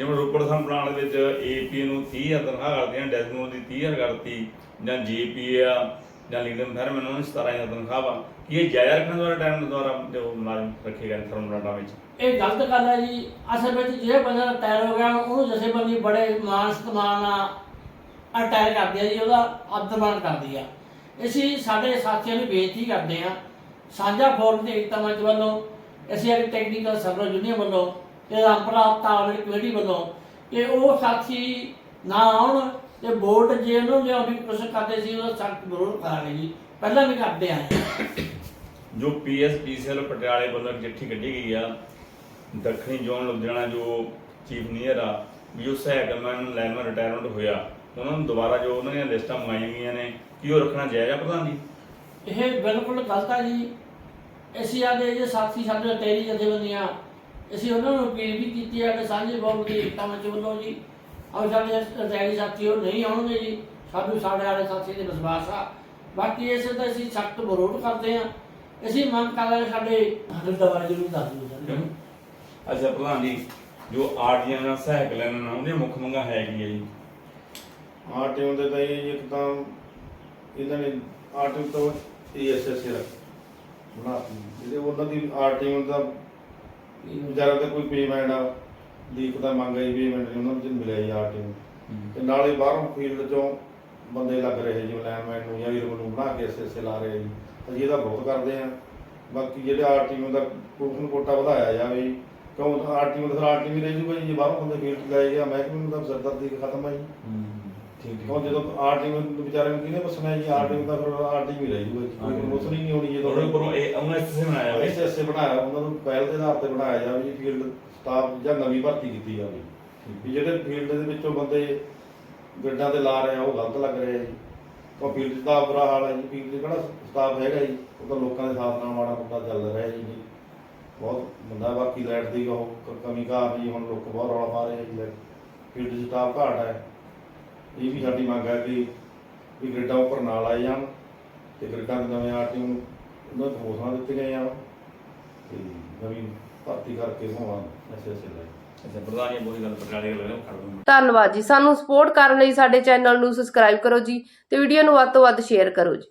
ਜਿਵੇਂ ਰੋਪੜ ਸਨ ਪਲਾਨ ਦੇ ਵਿੱਚ ਏਪੀ ਨੂੰ 30000 ਤਨਖਾਹ ਕਰਦੇ ਆ ਡੈਸਮੋ ਦੀ 30000 ਕਰਤੀ, ਜਾਂ ਜੀਪੀ ਆ, ਜਾਂ ਲੀਡਰ ਫਰਮੈਨ ਨੂੰ 17000 ਤਨਖਾਹ ਵਾ। ਕੀ ਇਹ ਜਾਇਜ਼ ਰੱਖਣ ਦੁਆਰਾ, ਟਾਈਮ ਦੁਆਰਾ ਜੋ ਮੁਲਾਜ਼ਮ ਰੱਖੇ ਗਏ ਥਰਮੋਲਾਟਾਂ ਵਿੱਚ? ਇਹ ਗਲਤ ਗੱਲ ਹੈ ਜੀ। ਅਸਲ ਵਿੱਚ ਜਿਹੜੇ ਬੰਦੇ ਦਾ ਟਾਇਰ ਹੋ ਗਿਆ, ਉਹਨੂੰ ਜਥੇਬੰਦੀ ਬੜੇ ਮਾਨ ਸਨਮਾਨ ਨਾਲ ਅਟੈਕ ਕਰਦੀ ਆ ਜੀ, ਉਹਦਾ ਆਦਰਮਾਨ ਕਰਦੀ ਆ। ਅਸੀਂ ਸਾਡੇ ਸਾਥੀਆਂ ਨੂੰ ਬੇਨਤੀ ਕਰਦੇ ਆ। ਸਾਂਝਾ ਫੋਰਮ ਦੇ ਏਕਤਾ ਮੰਚ ਵੱਲੋਂ, ਅਸੀਂ ਇੱਕ ਟੈਕਨੀਕਲ ਸਰਵਰ ਯੂਨੀਅਨ ਵੱਲੋਂ ਤੇ ਰਾਮਪੁਰਾ ਤਾਵੜੀ ਕਮੇਟੀ ਵੱਲੋਂ? ਕਿ ਉਹ ਸਾਥੀ ਨਾ ਆਉਣ ਤੇ ਵੋਟ ਜੇ ਉਹਨੂੰ ਲਿਆਉਣ ਦੀ ਕੋਸ਼ਿਸ਼ ਕਰਦੇ ਸੀ ਉਹਦਾ ਸਖਤ ਵਿਰੋਧ ਕਰਾਂਗੇ ਪਹਿਲਾਂ ਵੀ ਕਰਦੇ ਆਏ ਜੋ ਪੀਐਸਪੀਸੀਐਲ ਪਟਿਆਲੇ ਵੱਲੋਂ ਚਿੱਠੀ ਕੱਢੀ ਗਈ ਆ ਦੱਖਣੀ ਜ਼ੋਨ ਲੁਧਿਆਣਾ ਜੋ ਚੀਫ ਨੀਅਰ ਆ ਵੀ ਉਹ ਸਹਾਇਕਮੈਨ ਲਾਈਨਮੈਨ ਰਿਟਾਇਰਮੈਂਟ ਹੋਇਆ। ਉਹਨਾਂ ਨੂੰ ਦੁਬਾਰਾ ਜੋ ਉਹਨਾਂ ਦੀਆਂ ਲਿਸਟਾਂ ਮੰਗਾਈਆਂ ਗਈਆਂ ਨੇ ਕੀ ਉਹ ਰੱਖਣਾ ਜਾਇਜ਼ ਆ ਪ੍ਰਧਾਨ ਜੀ? ਇਹ ਬਿਲਕੁਲ ਗਲਤ ਹੈ ਜੀ। ਅਸੀਂ ਆਦੇ ਜੇ ਸਾਥੀ ਸਾਡੇ ਤੇਰੀ ਜਥੇਬੰਦੀਆਂ ਅਸੀਂ ਉਹਨਾਂ ਨੂੰ ਅਪੀਲ ਵੀ ਕੀਤੀ ਹੈ ਕਿ ਸਾਂਝੇ ਬਹੁਤ ਦੀ ਏਕਤਾ ਮੰਚ ਵੱਲੋਂ ਜੀ ਔਰ ਸਾਡੇ ਰੈਲੀ ਸਾਥੀ ਉਹ ਨਹੀਂ ਆਉਣਗੇ ਜੀ ਸਾਨੂੰ ਸਾਡੇ ਵਾਲੇ ਸਾਥੀ ਦੇ ਵਿਸ਼ਵਾਸ ਆ। ਬਾਕੀ ਇਸੇ ਦਾ ਅਸੀਂ ਸਖਤ ਵਿਰੋਧ ਕਰਦੇ ਹਾਂ ਅਸੀਂ ਮੰਗ ਕਰਦੇ ਹਾਂ ਸਾਡੇ ਹੱਥ ਦਵਾਈ ਜ਼ਰੂਰ ਦੱਸ ਦਿਓ ਸਾਨੂੰ ਅੱਛਾ ਪ੍ਰਧਾਨ ਜੀ ਜੋ ਆਰਡੀਐਨ ਨਾਲ ਸਹਾਇਕ ਲੈਣ ਨਾਲ ਉਹਦੀਆਂ ਮੁੱਖ ਮੰਗਾਂ ਹੈਗੀ ਆ ਜੀ। ਆਰਟੀਓ ਦੇ ਤਾਂ ਇਹ ਇੱਕ ਤਾਂ ਇਹਨਾਂ ਨੇ ਆਰਟੀਓ ਤੋਂ ਈਐਸਐਸ ਰੱਖ ਬਣਾਤੀ ਜਿਹੜੇ ਉਹਨਾਂ ਦੀ ਆਰਟੀਓ ਦਾ ਵਿਚਾਰਾ ਤੇ ਕੋਈ ਪੇਮੈਂਟ ਆ। ਲੀਕ ਦਾ ਮੰਗ ਆਈ ਪੇਮੈਂਟ ਨਹੀਂ ਉਹਨਾਂ ਨੂੰ ਮਿਲਿਆ ਜੀ ਆਰਟੀਓ ਤੇ ਨਾਲੇ ਬਾਹਰੋਂ ਫੀਲਡ ਚੋਂ ਬੰਦੇ ਲੱਗ ਰਹੇ ਜੀ ਲਾਈਨਮੈਨ ਨੂੰ ਜਾਂ ਵੀਰ ਨੂੰ ਬਣਾ ਕੇ ਐਸਐਸ ਲਾ ਰਹੇ ਜੀ। ਅਸੀਂ ਇਹਦਾ ਬਹੁਤ ਕਰਦੇ ਆ। ਬਾਕੀ ਜਿਹੜੇ ਆਰਟੀਓ ਦਾ ਪ੍ਰੂਫਨ ਕੋਟਾ ਵਧਾਇਆ ਜਾਵੇ ਜੀ। ਕਿਉਂ ਆਰਟੀਓ ਦਾ ਆਰਟੀਓ ਵੀ ਰਹਿ ਜੂਗਾ ਜੀ ਜੇ ਬਾਹਰੋਂ ਬੰਦੇ ਫੀਲਡ ਲਾਏ ਗਿਆ ਮਹਿਕਮੇ ਨੂੰ ਤਾਂ ਸਰਦਰਦੀ ਖਤਮ ਆ ਜੀ। ਠੀਕ ਹੁਣ ਜਦੋਂ ਆਰਟੀਓ ਨੂੰ ਵਿਚਾਰੇ ਨੂੰ ਕਿਹਨੇ ਪੁੱਛਣਾ ਜੀ ਆਰਟੀਓ ਦਾ ਫਿਰ ਆਰਟੀਓ ਹੀ ਰਹਿ ਜੂਗਾ ਕੋਈ ਪ੍ਰਮੋਸ਼ਨ ਹੀ ਨਹੀਂ ਹੋਣੀ ਉਹਦੇ ਜਦੋਂ ਉੱਪਰੋਂ ਇਹ ਉਹਨਾਂ ਇਸ ਬਣਾਇਆ ਹੋਇਆ। ਐਸੇ ਐਸੇ ਬਣਾਇਆ ਉਹਨਾਂ ਨੂੰ ਪਹਿਲ ਦੇ ਆਧਾਰ ਤੇ ਬਣਾਇਆ ਜਾਵੇ ਜੀ ਫੀਲਡ ਸਟਾਫ ਜਾਂ ਨਵੀਂ ਭਰਤੀ ਕੀਤੀ ਜਾਵੇ। ਵੀ ਜਿਹੜੇ ਫੀਲਡ ਦੇ ਵਿੱਚੋਂ ਬੰਦੇ ਗੱਡਾਂ ਤੇ ਲਾ ਰਹੇ ਆ ਉਹ ਗਲਤ ਲੱਗ ਰਹੇ ਆ ਜੀ। ਕਿਉਂ ਫੀਲਡ ਦਾ ਬੁਰਾ ਹਾਲ ਹੈ ਜੀ ਫੀਲਡ ਕਿਹੜਾ ਸਟਾਫ ਹੈਗਾ ਜੀ ਉਹ ਤਾਂ ਲੋਕਾਂ ਦੇ ਸਾਥ ਨਾਲ ਮਾੜਾ ਮੋਟਾ ਚੱਲ ਰਿਹਾ ਜੀ। ਬਹੁਤ ਬੰਦਾ ਬਾਕੀ ਲਾਈਟ ਦੀ ਉਹ ਕਮੀ ਕਾਰਨ ਜੀ ਹੁਣ ਲੋਕ ਬਹੁਤ ਰੌਲਾ ਪਾ ਰਹੇ ਜੀ ਫੀਲਡ ਸਟਾਫ ਘਾਟ ਹੈ ਇਹ ਵੀ ਸਾਡੀ ਮੰਗ ਹੈ ਕਿ ਵੀ ਗ੍ਰਿਡਾਂ ਉੱਪਰ ਨਾਲ ਆਏ ਜਾਣ ਤੇ ਗ੍ਰਿਡਾਂ ਦੇ ਨਵੇਂ ਆਰਟੀਓ ਨੂੰ ਉਹਨਾਂ ਨੂੰ ਹੌਸਲਾ ਦਿੱਤੇ ਗਏ ਆ ਤੇ ਨਵੀਂ ਭਰਤੀ ਕਰਕੇ ਹੋਵਾਂ ਐਸੇ ਐਸੇ ਲਈ ਅੱਛਾ ਪ੍ਰਧਾਨ ਜੀ ਬਹੁਤ ਗੱਲ ਪਟਿਆਲੇ ਗੱਲ ਖੜ ਦੂੰਗਾ ਧੰਨਵਾਦ ਜੀ। ਸਾਨੂੰ ਸਪੋਰਟ ਕਰਨ ਲਈ ਸਾਡੇ ਚੈਨਲ ਨੂੰ ਸਬਸਕ੍ਰਾਈਬ ਕਰੋ ਜੀ ਤੇ ਵੀਡੀਓ ਨੂੰ ਵੱਧ ਤੋਂ ਵੱਧ ਸ਼ੇਅਰ ਕਰੋ ਜੀ।